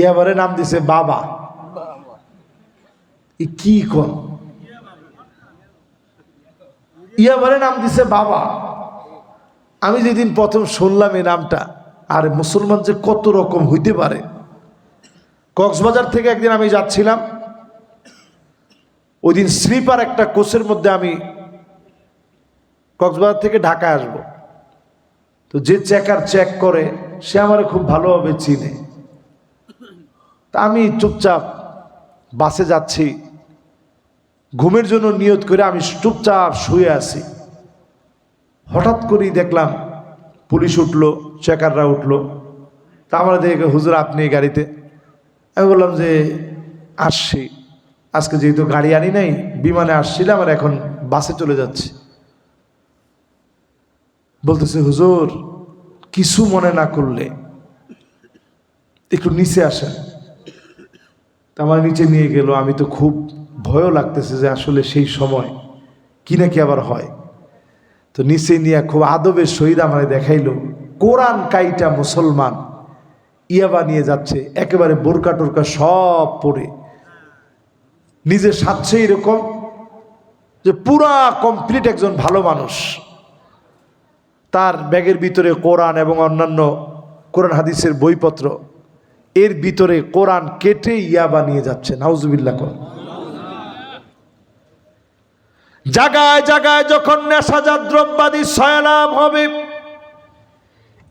ইয়াবারে নাম দিছে বাবা। কি কোন? ইয়াবারে নাম দিছে বাবা। আমি যেদিন প্রথম শুনলাম এই নামটা, আর মুসলমান যে কত রকম হইতে পারে। কক্সবাজার থেকে একদিন আমি যাচ্ছিলাম। ওই দিন স্লিপার একটা কোচের মধ্যে আমি কক্সবাজার থেকে ঢাকায় আসব। তো যে চেকার চেক করে, সে আমার খুব ভালোভাবে চিনে। তা আমি চুপচাপ বাসে যাচ্ছি। ঘুমের জন্য নিয়ত করে আমি চুপচাপ শুয়ে আছি। হঠাৎ করেই দেখলাম পুলিশ উঠল, চেকাররা উঠল। তা আমরা দেখে, হুজুর, আপনি গাড়িতে? আমি বললাম যে, আসছি। আজকে যেহেতু গাড়ি আনি নাই, বিমানে আসছিলাম আর এখন বাসে চলে যাচ্ছি। বলতেছে, হুজুর, কিছু মনে না করলে একটু নিচে আসেন। আমার নিচে নিয়ে গেল, আমি তো খুব ভয়ও লাগতেছে যে আসলে সেই সময় কি নাকি আবার হয়। তো নিচে নিয়ে খুব আদবের সহিত আমার দেখাইলো, কোরআন কাইটা মুসলমান ইয়াবা নিয়ে যাচ্ছে, একেবারে বোরকা টোরকা সব পরে। নিজে সাচ্ছে এরকম যে পুরা কমপ্লিট একজন ভালো মানুষ। তার ব্যাগের ভিতরে কোরআন এবং অন্যান্য কোরআন হাদিসের বইপত্র এর ভিতরে কোরআন কেটে ইয়া বানিয়ে যাচ্ছে। নাউজুবিল্লা কোরআন জাগায় জাগায় যখন নেশাজাত দ্রব্যাদি সয়লাভ হবে,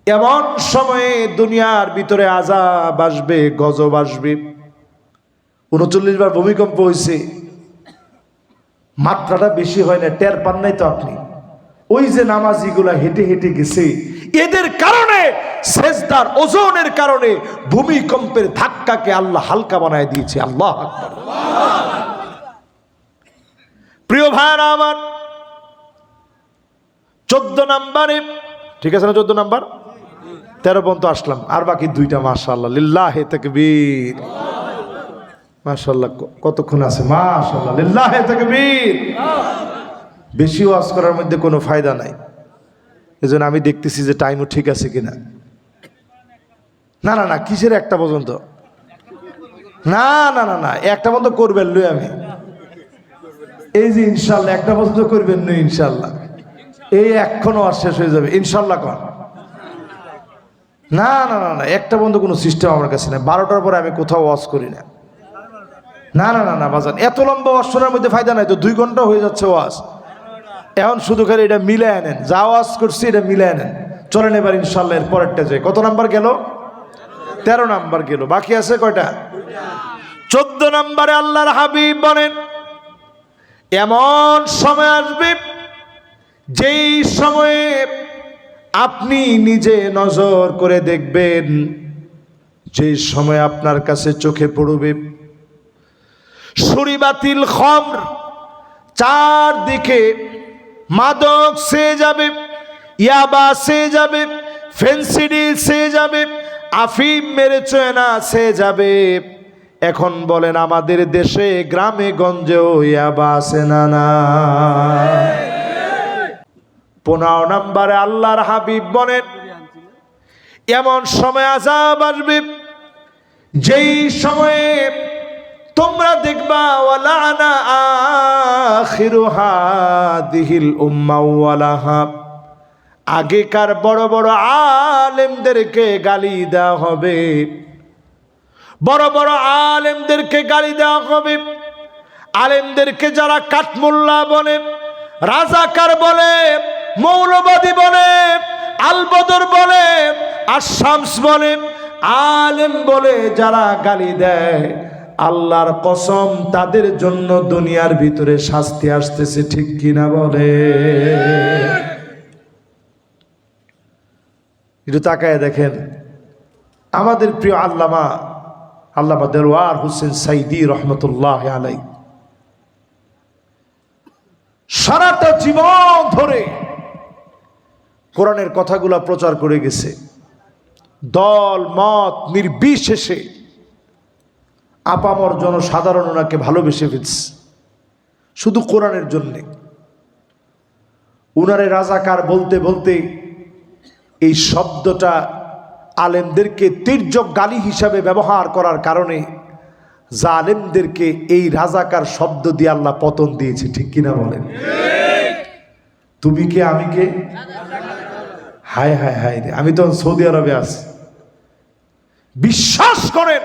এমন সময়ে দুনিয়ার ভিতরে আজাব আসবে, গজব আসবে। উনচল্লিশ বার ভূমিকম্প হয়েছে মাত্রাটা বেশি হয় না, টের পান নাই তো আপনি। ওই যে নামাজিগুলা হেঁটে হেঁটে গেছে। এদের কারণে সেজদার ওজনের কারণে ভূমিকম্পের ধাক্কাকে আল্লাহ হালকা বানায় দিয়েছে। আল্লাহ প্রিয় ভাইরা আমার, চোদ্দ নাম্বারে, ঠিক আছে না চোদ্দ নাম্বার? তেরো পর্যন্ত আসলাম। আর বাকি দুইটা মাশাল্লাহ লিল্লাহ তাকবীর। মাশাল্লাহ কতক্ষণ আছে? মাশাল্লাহ লিল্লাহ তাকবীর। বেশি ওয়াজ করার মধ্যে কোনো ফায়দা নাই। এজন্য আমি দেখতেছি যে টাইমও ঠিক আছে কিনা। না না না কিসের একটা পর্যন্ত না না না না একটা পর্যন্ত করবেন লই আমি এই যে ইনশাল্লাহ একটা পর্যন্ত করবেন না ইনশাল্লাহ এই এখনও আর শেষ হয়ে যাবে ইনশাল্লাহ কর না না না না একটা বন্ধু কোনো সিস্টেম আমার কাছে নেই বারোটার পরে আমি কোথাও ওয়াশ করি না না না না না বাজান এত লম্বা ওয়াশ শোনার মধ্যে ফায়দা নাই তো দুই ঘণ্টা হয়ে যাচ্ছে ওয়াশ এখন শুধু খালি এটা মিলে আনেন যা ওয়াশ করছি এটা মিলে আনেন চলেন এবার ইনশাল্লাহ এর পরেরটা যে কত নাম্বার গেল তেরো নাম্বার গেল, বাকি আছে কয়টা? চোদ্দ নাম্বারে আল্লাহর হাবিব বলেন, এমন সময় আসবে, যেই সময়ে আপনি নিজে নজর করে দেখবেন, যে সময় আপনার কাছে চোখে পড়বে। সুরিবাতিল খমর চারদিকে মাদক সে যাবে, ইয়াবা সে যাবে, ফেন্সিডিল সে যাবে আফিম মেরে চয়না সে যাবে। এখন বলেন, আমাদের দেশে, গ্রামে, গঞ্জেও ইয়াবা না না? পনেরো নম্বরে আল্লাহর হাবিব বলেন, এমন সময় আজাব আসবে, যেই সময়ে তোমরা দেখবা, ওয়ালানা আখিরু হাদিহিল উম্মা ওয়ালাহা। আগেকার বড় বড় আলেমদেরকে গালি দেওয়া হবে। বড় বড় আলেমদেরকে গালি দেওয়া হবে। আলেমদেরকে যারা কাঠমোল্লা বলে, রাজাকার বলে, মৌলবাদী বলে, আলবদর বলে, আশামস বলে, আলেম বলে যারা গালি দেয়, আল্লাহর কসম তাদের জন্য দুনিয়ার ভিতরে শাস্তি আসতেছে, ঠিক কিনা বলে? একটু তাকায় দেখেন। আমাদের প্রিয় আল্লামা আল্লামা দেলোয়ার হোসেন সাইদি রহমতুল্লাহ আলাই। সারাটা জীবন ধরে কোরআনের কথাগুলা প্রচার করে গেছে। দল, মত, নির্বিশেষে আপামর জনসাধারণ ওনাকে ভালোবেসে ফেলছে। শুধু কোরআনের জন্যে। উনারে রাজাকার বলতে বলতে এই শব্দটা আলেমদেরকে তির্যক গালি হিসাবে ব্যবহার করার কারণে জালেমদেরকে এই রাজাকার শব্দ দিয়ে আল্লাহ পতন দিয়েছে, ঠিক কিনা বলেন? তুমি কে, আমি কে? হায় হায় হায় রে, আমি তো সৌদি আরবে আছি। বিশ্বাস করেন,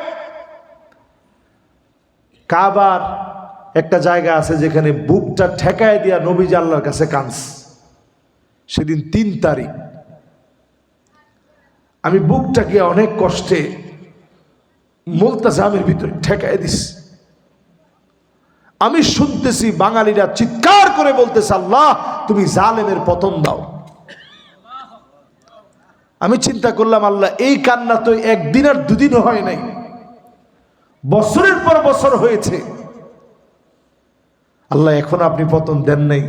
কাবার একটা জায়গা আছে যেখানে বুকটা ঠেকায় দিয়া নবীজ আল্লাহর কাছে কাঁদস সেদিন তিন তারিখ আমি বুকটা গিয়ে অনেক কষ্টে মুলতাজামের ভিতরে ঠেকায় দিস। আমি শুনতেছি বাঙালিরা চিৎকার করে বলতেছে, আল্লাহ, তুমি জালেমের পতন দাও। আমি চিন্তা করলাম, আল্লাহ, এই কান্না তো একদিন আর দুদিনও হয় নাই। বছরের পর বছর হয়েছে। আল্লাহ, এখন আপনি পতন দেন নাই।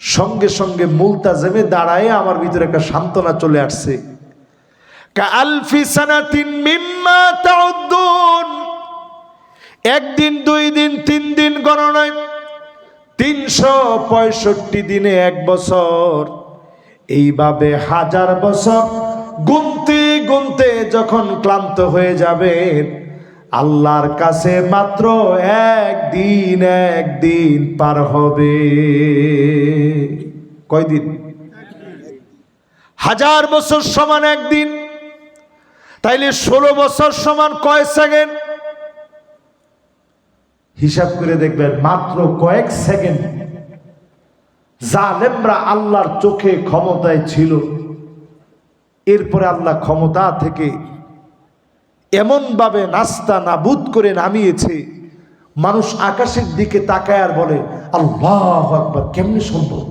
সঙ্গে সঙ্গে মুলতাজেমে দাঁড়ায় আমার ভিতরে একটা সান্ত্বনা চলে আসছে। মিম্মা একদিন, দুই দিন, তিন দিন গণনায় তিনশো পঁয়ষট্টি দিনে এক বছর। এইভাবে হাজার বছর গুনতে গুনতে যখন ক্লান্ত হয়ে যাবেন, আল্লাহর কাছে মাত্র একদিন একদিন পার হবে। কয়দিন? হাজার বছর সমান একদিন। তাইলে ষোলো বছর সমান কয় সেকেন্ড? হিসাব করে দেখবেন মাত্র কয়েক সেকেন্ড। জালেমরা আল্লাহর চোখে ক্ষমতায় ছিল। এরপরে আল্লাহ ক্ষমতা থেকে এমনভাবে নাস্তা নাবুদ করে নামিয়েছে। মানুষ আকাশের দিকে তাকায় আর বলে আল্লাহ আকবার কেমনি সম্ভব?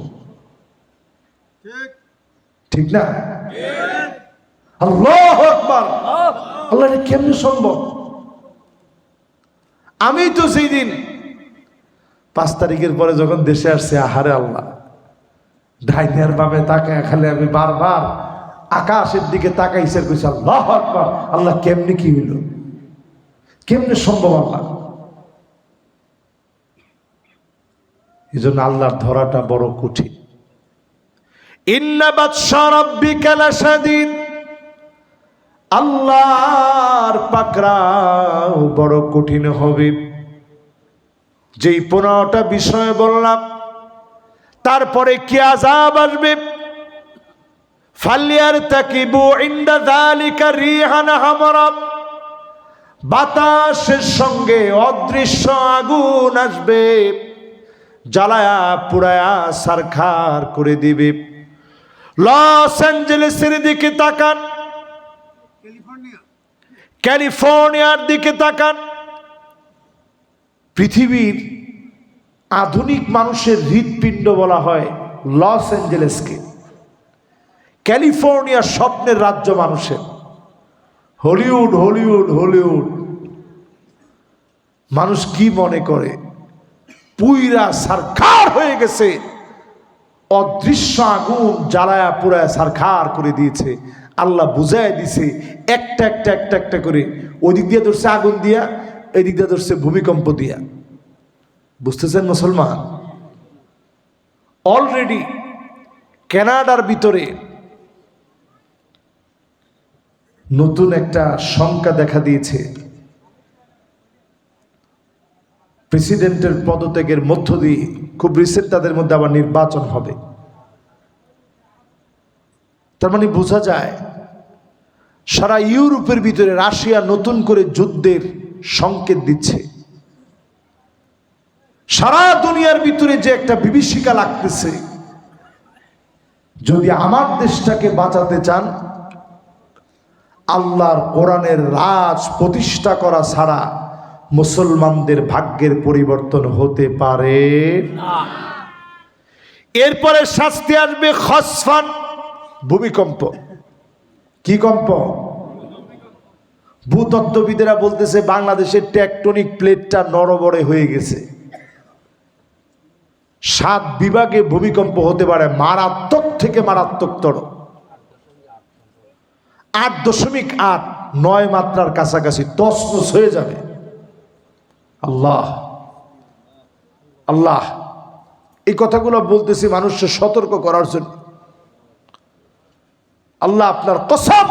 ঠিক। না? আল্লাহ আকবার। আল্লাহ কেমনি সম্ভব? আমি তো সেই দিন পাঁচ তারিখের পরে যখন দেশে আসছে, আহারে আল্লাহ ডাইনিয়ার বামে তাকায় আমি বারবার আকাশের দিকে তাকাইছে কইছে, আল্লাহ আল্লাহ কেমনি কি হইল? কেমনি সম্ভব আল্লাহ? এই জন্য আল্লাহর ধরাটা বড় কঠিন। ইন্নাবাদ সরব্বিকা লাসাদিন আল্লাহর পাকড়াও বড় কঠিন হবে। যেই পনেরোটা বিষয় বললাম, তারপরে কি আজাব আসবে? ফালিয়ার তাকিবু ইন্দা যালিকা রিহান হামরা। বাতাসের সঙ্গে অদৃশ্য আগুন আসবে, জ্বালায়া পুরায়া সারখার করে দিবে। লস অ্যাঞ্জেলেসের দিকে তাকান। ক্যালিফোর্নিয়ার দিকে তাকান। পৃথিবীর আধুনিক মানুষের হৃৎপিণ্ড বলা হয় লস অ্যাঞ্জেলেসকে। ক্যালিফোর্নিয়া স্বপ্নের রাজ্য মানুষের। Hollywood Hollywood Hollywood. মানুষ কি মনে করে? পুইরা সারখার হয়ে গেছে। অদৃশ্য আগুন জ্বালায়া পুরায় সারখার করে দিয়েছে। আল্লাহ বুঝাই দিছে, একটা একটা একটা একটা করে। ওদিক দিয়ে ধরছে আগুন দিয়া, এদিক দিয়ে ধরছে ভূমিকম্প দিয়া। বুঝতেছেন মুসলমান? অলরেডি কানাডার ভিতরে নতুন একটা শঙ্কা দেখা দিয়েছে। প্রেসিডেন্টের পদত্যাগের মধ্য দিয়ে খুব রিসেন্ট তাদের মধ্যে আবার নির্বাচন হবে। তার মানে বোঝা যায় সারা ইউরোপের ভিতরে রাশিয়া নতুন করে যুদ্ধের সংকেত দিচ্ছে। সারা দুনিয়ার ভিতরে যে একটা বিভীষিকা লাগতেছে। যদি আমার দেশটাকে বাঁচাতে চান, আল্লাহর কোরআনের রাজ প্রতিষ্ঠা করা ছাড়া মুসলমানদের ভাগ্যের পরিবর্তন হতে পারে এরপরে শাস্তি আসবে খসফান ভূমিকম্প। কি কম্প? ভূতত্ত্ববিদেরা বলতেছে, বাংলাদেশের টেকটনিক প্লেটটা নরবরে হয়ে গেছে। সাত বিভাগে ভূমিকম্প হতে পারে, মারাত্মক থেকে মারাত্মকতর আট দশমিক আট, নয় মাত্রার কাছাকাছি তসনস হয়ে যাবে। আল্লাহ। আল্লাহ। এই কথাগুলো বলতেছি মানুষকে সতর্ক করার জন্য। আল্লাহ আপনার কসম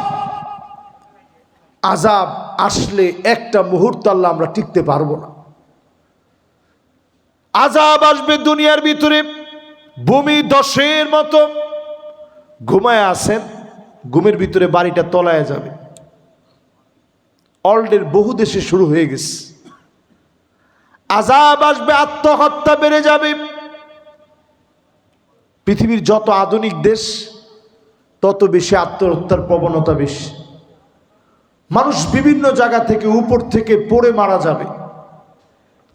আজাব আসলে একটা মুহূর্ত আল্লাহ আমরা টিকতে পারব না। আজাব আসবে দুনিয়ার ভিতরে, ভূমি দশের মতো। ঘুমায় আসেন ঘুমের ভিতরে বাড়িটা তলায় যাবে। অলরেডি বহু দেশে শুরু হয়ে গেছে। আজাব আসবে, আত্মহত্যা বেড়ে যাবে। পৃথিবীর যত আধুনিক দেশ তত বেশি আত্মহত্যার প্রবণতা বেশি। মানুষ বিভিন্ন জায়গা থেকে উপর থেকে পড়ে মারা যাবে।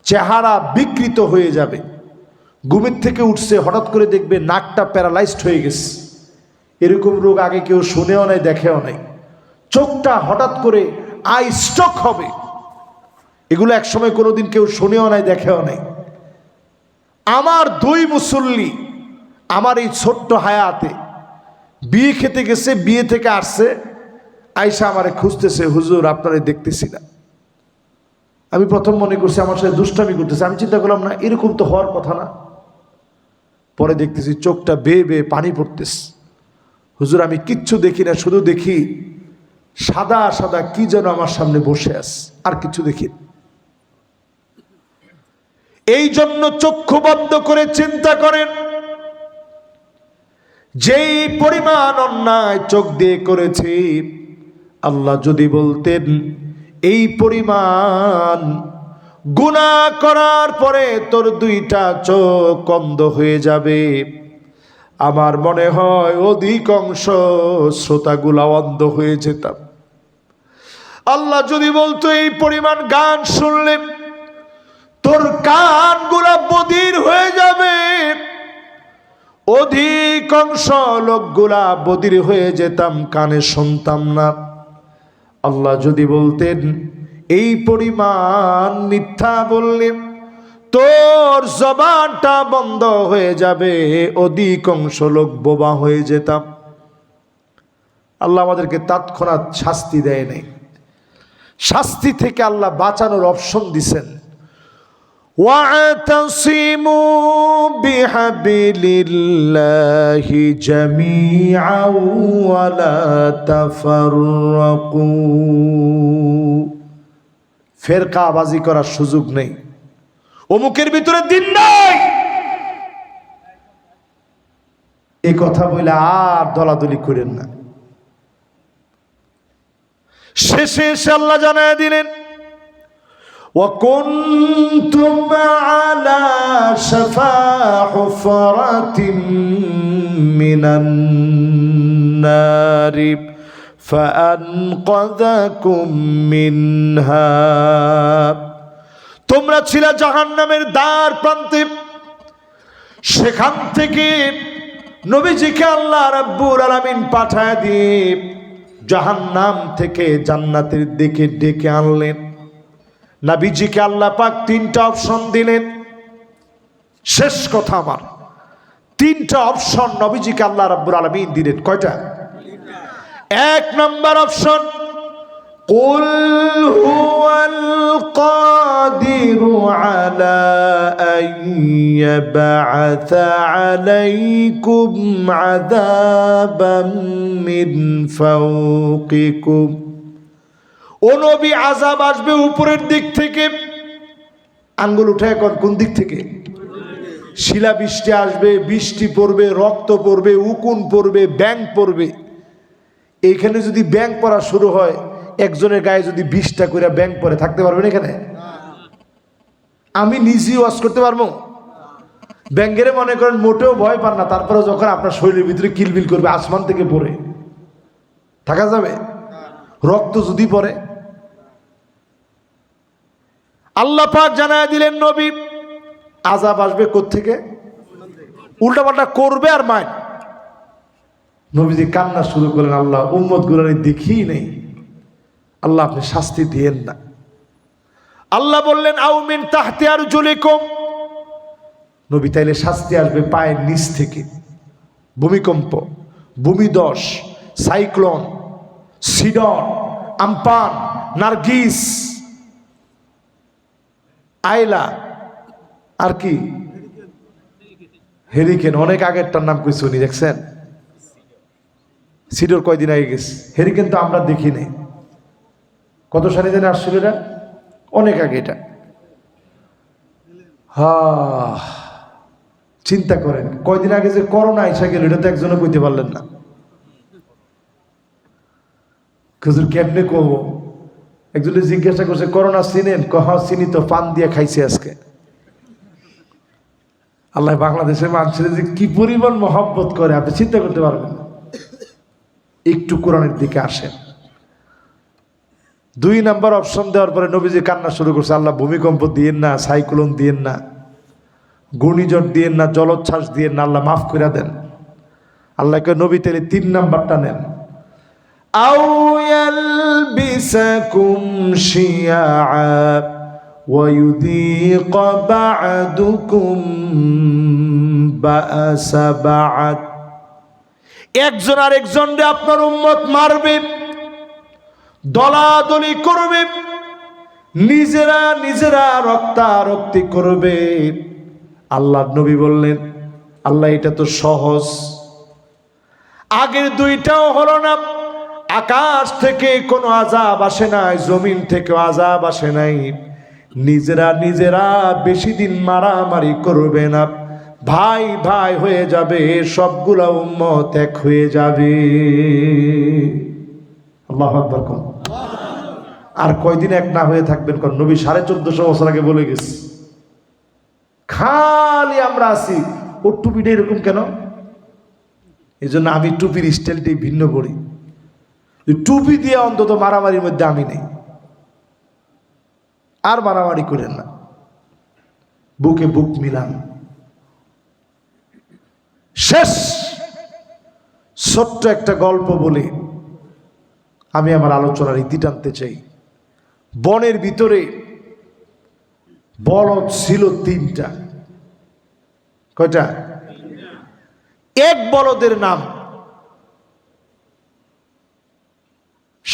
চেহারা বিকৃত হয়ে যাবে। ঘুমের থেকে উঠছে, হঠাৎ করে দেখবে নাকটা প্যারালাইজড হয়ে গেছে। এরকম রোগ আগে কেউ শুনেও নাই, দেখেও নাই। চোখটা হঠাৎ করে আই স্ট্রোক হবে। এগুলো একসময় কোনোদিন কেউ শুনেও নাই, দেখেও নাই। আমার দুই মুসল্লি, আমার এই ছোট্ট হায়াতে বিয়ে খেতে গেছে, বিয়ে থেকে আসছে। আয়সা আমারে খুঁজতেছে, হুজুর, আপনারে দেখতেছি না। আমি প্রথম মনে করছি, আমার সাথে দুষ্টামি করতেছে। আমি চিন্তা করলাম, না, এরকম তো হওয়ার কথা না। পরে দেখতেছি, চোখটা বেয়ে বেয়ে পানি পড়তেছে। হুজুর, আমি কিচ্ছু দেখি না, শুধু দেখি সাদা সাদা কি যেন আমার সামনে বসে আস আর কিছু দেখি এই জন্য চক্ষু বন্ধ করে চিন্তা করেন। যেই পরিমাণ অন্যায় চোখ দিয়ে করেছি, আল্লাহ যদি বলতেন, এই পরিমাণ গুণা করার পরে তোর দুইটা চোখ অন্ধ হয়ে যাবে। আমার মনে হয় অধিকাংশ শ্রোতাগুলা অন্ধ হয়ে যেতাম। আল্লাহ যদি বলতো, এই পরিমাণ গান শুনলে তোর কানগুলা বদির হয়ে যাবে। অধিকাংশ লোকগুলা বদির হয়ে যেতাম, কানে শুনতাম না। আল্লাহ যদি বলতেন, এই পরিমাণ মিথ্যা বললে তোর জবানটা বন্ধ হয়ে যাবে, অধিকাংশ লোক বোবা হয়ে যেতাম। আল্লাহ আমাদেরকে তৎক্ষণাৎ শাস্তি দেয় নাই। শাস্তি থেকে আল্লাহ বাঁচানোর অপশন দিছেন। واعتصموا بحبل الله جميعا ولا تفرقوا ফেরকাবাজি করার সুযোগ নেই অমুকের ভিতরে দিন নাই এই কথা বলে আর দলাদলি করেন না শেষে এসে আল্লাহ জানায় দিলেন وكنتم على شفا حفرة من النار فأنقذكم منها তোমরা ছিলে জাহান্নামের দ্বার প্রান্তে সেখান থেকে নবীজিকে আল্লাহ রাব্বুল আলামিন পাঠায় দিয়ে জাহান্নাম থেকে জান্নাতের দিকে ডেকে আনলেন নাবিজিকে আল্লাহ পাক তিনটা অপশন দিলেন শেষ কথা আমার তিনটা অপশন নবীজিকে আল্লাহ রাব্বুল আলামিন দিলেন কয়টা এক নাম্বার অপশন قل هو القادر على أن يبعث عليكم عذابا من فوقكم ও নবী আজাব আসবে উপরের দিক থেকে। আঙ্গুল উঠে এখন কোন দিক থেকে? শিলা বৃষ্টি আসবে, বৃষ্টি পড়বে, রক্ত পড়বে, উকুন পড়বে ব্যাং পড়বে। এইখানে যদি ব্যাং পড়া শুরু হয়, একজনের গায়ে যদি বিশটা করে ব্যাং পরে থাকতে পারবেন এখানে? আমি নিজেই ওয়াশ করতে পারব? ব্যাঙ্গেরে মনে করেন মোটেও ভয় পান না তারপরে যখন আপনার শরীরের ভিতরে কিলবিল করবে, আসমান থেকে পড়ে। থাকা যাবে? রক্ত যদি পড়ে আল্লাহ পাক জানায় দিলেন নবী আজাব আসবে থেকে উল্টাপাল্টা করবে আর মায় নবীজি কান্না শুরু করেন আল্লাহ উম্মত গুলানি দেখি নেই। আল্লাহ আপনি শাস্তি দিয়েন না। আল্লাহ বললেন আউমিন তাহতে আর জলে কম নবী তাইলে শাস্তি আসবে পায়ের নিচ থেকে। ভূমিকম্প, ভূমিদশ, সাইক্লোন, সিডন, আমপান, নার্গিস। আইলা আর কি? হেরিকেন অনেক আগেরটার নাম কই শুনি, দেখছেন? সিডর কয়দিন আগে গেছে। হেরিকেন তো আমরা দেখি নাই। কত সালে জানে আসছিল এটা? অনেক আগে এটা। হা চিন্তা করেন, কয়দিন আগে যে করোনা আইসা গেল, এটা তো একজনও কইতে পারলেন না। খুজুর কেমনে কব একজনে জিজ্ঞাসা করছে, করোনা চিনেন? কহ চিনি তো, পান দিয়ে খাইছে আজকে। আল্লাহ বাংলাদেশের মানুষের যে কি পরিমাণ মহব্বত করে, আপনি চিন্তা করতে পারবেন একটু কোরআনের দিকে আসেন। দুই নাম্বার অপশন দেওয়ার পরে নবীজি কান্না শুরু করছে, আল্লাহ, ভূমিকম্প দিয়েন না, সাইক্লোন দিয়েন না, ঘূর্ণিঝড় দিয়েন না, জলোচ্ছ্বাস দিয়েন না, আল্লাহ মাফ করে দেন। আল্লাহকে নবী তেলে তিন নাম্বারটা নেন। أو يلبسكم شيعا ويذيق بعدكم بأس بعد একজন আর একজনরে আপনার উম্মত মারবে দলাদলি করবে নিজেরা নিজেরা রক্তারক্তি করবে আল্লাহ নবী বললেন আল্লাহ এটা তো সহজ আগের দুইটাও হলো না আকাশ থেকে কোনো আজাব আসে নাই, জমিন থেকে আজাব আসে নাই। নিজেরা নিজেরা বেশি দিন মারামারি করবে না। ভাই ভাই হয়ে যাবে, সবগুলা উম্মত এক হয়ে যাবে। আল্লাহ আর কয়দিন এক না হয়ে থাকবেন কোন? নবী সাড়ে চোদ্দশো বছর আগে বলে গেছে। খালি আমরা আছি। ও টুপিটা এরকম কেন? এই জন্য আমি টুপির স্টাইলটি ভিন্ন করি। টুপি দিয়ে অন্তত মারামারির মধ্যে আমি নেই। আর মারামারি করেন না। বুকে বুক মিলান। শেষ। ছোট্ট একটা গল্প বলে আমি আমার আলোচনার ইতি টানতে চাই। বনের ভিতরে বলদ ছিল তিনটা। কয়টা? এক বলদের নাম।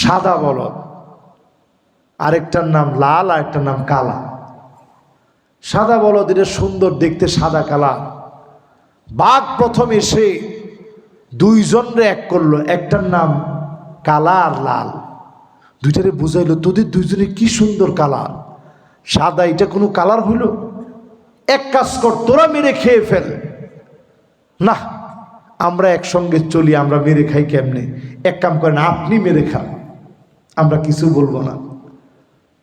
সাদা বলদ। আরেকটার নাম লাল আর একটার নাম কালা। সাদা বলদ এটা সুন্দর দেখতে সাদা কালা। বাঘ প্রথম এসে দুইজনরে এক করল, একটার নাম কালা আর লাল। দুইটারে বুঝাইলো, তোদের দুইজনে কি সুন্দর কালার সাদা এটা কোনো কালার হইল? এক কাজ কর, তোরা মেরে খেয়ে ফেল। না আমরা একসঙ্গে চলি, আমরা মেরে খাই কেমনে? এক কাম করেন, আপনি মেরে খান। আমরা কিছু বলব না।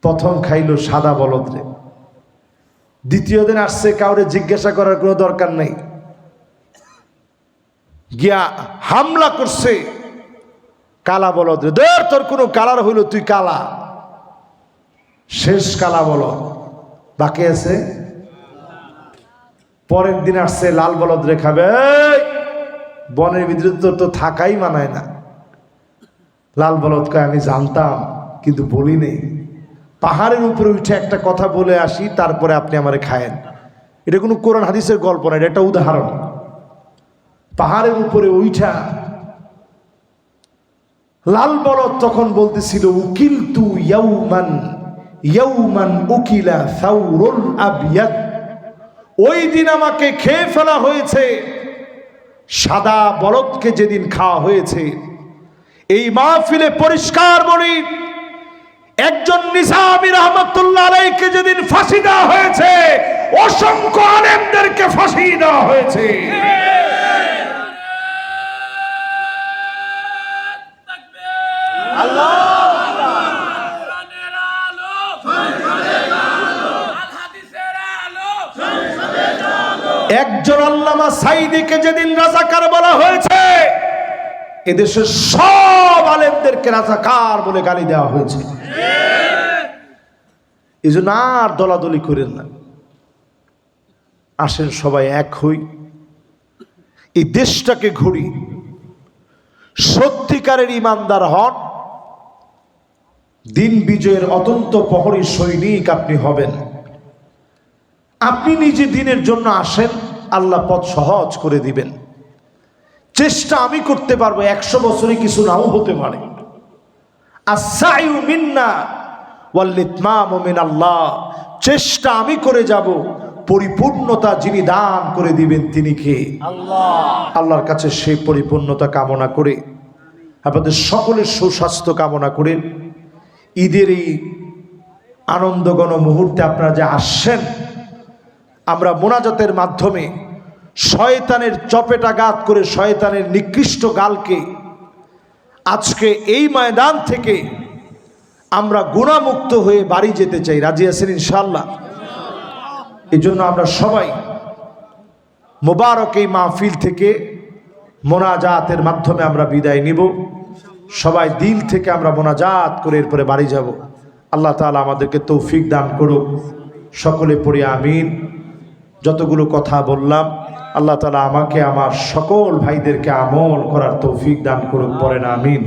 প্রথম খাইলো সাদা বলদরে দ্বিতীয় দিন আসছে কাউরে জিজ্ঞাসা করার কোনো দরকার নেই। গিয়া হামলা করছে। কালা বলদ রে, ধর, তোর কোনো কালার হইল, তুই কালা। শেষ কালা বলদ। বাকি আছে? পরের দিন আসছে লাল বলদ রে খাবে বনের ভিতরে তো তো থাকাই মানায় না। লাল বলদকে আমি জানতাম, কিন্তু বলি নেই পাহাড়ের উপরে উঠে একটা কথা বলে আসি, তারপরে আপনি আমারে খায়েন। এটা কোনো কোরআন হাদিসের গল্প না, এটা একটা উদাহরণ। পাহাড়ের উপরে উইঠা লাল বলদ তখন বলতেছিল উকিল তু ইয়াউমান ইয়াউমান উকিলা সাউরুল আবিয়াদ। ওই দিন আমাকে খেয়ে ফেলা হয়েছে, সাদা বলদকে যেদিন খাওয়া হয়েছে এই মাহফিলে পরিষ্কার বলি, একজন নিজামি রহমতুল্লাহ আলাইকে যেদিন ফাঁসি দেওয়া হয়েছে, অসংখ্য আলেমদেরকে ফাঁসি দেওয়া হয়েছে। একজন আল্লামা সাইদিকে যেদিন রাজাকার বলা হয়েছে এদেশের সব আলেমদেরকে রাজাকার বলে গালি দেওয়া হয়েছে। এই জন্য আর দলাদলি করেন না। আসেন সবাই এক হই। এই দেশটাকে ঘুরি। সত্যিকারের ইমানদার হন। দিন বিজয়ের অতন্ত প্রহরী সৈনিক আপনি হবেন। আপনি নিজে দিনের জন্য আসেন, আল্লাহ পথ সহজ করে দিবেন। চেষ্টা আমি করতে পারব একশো বছরে কিছু নাও হতে পারে। আল্লাহ চেষ্টা আমি করে যাব পরিপূর্ণতা যিনি দান করে দিবেন তিনি কে? আল্লাহর কাছে সেই পরিপূর্ণতা কামনা করে আপনাদের সকলের সুস্বাস্থ্য কামনা করে ঈদের এই আনন্দগণ মুহূর্তে আপনারা যে আসছেন আমরা মোনাজাতের মাধ্যমে শয়তানের চপেটাঘাত করে শয়তানের নিকৃষ্ট গালকে আজকে এই ময়দান থেকে আমরা গুণামুক্ত হয়ে বাড়ি যেতে চাই। রাজি আছেন ইনশাল্লাহ এই জন্য আমরা সবাই মোবারক এই মাহফিল থেকে মোনাজাতের মাধ্যমে আমরা বিদায় নিব। সবাই দিল থেকে আমরা মোনাজাত করে এরপরে বাড়ি যাব। আল্লাহ তাআলা আমাদেরকে তৌফিক দান করুক। সকলে পড়ে আমিন। যতগুলো কথা বললাম আল্লাহ তালা আমাকে আমার সকল ভাইদেরকে আমল করার তৌফিক দান করুক না আমিন।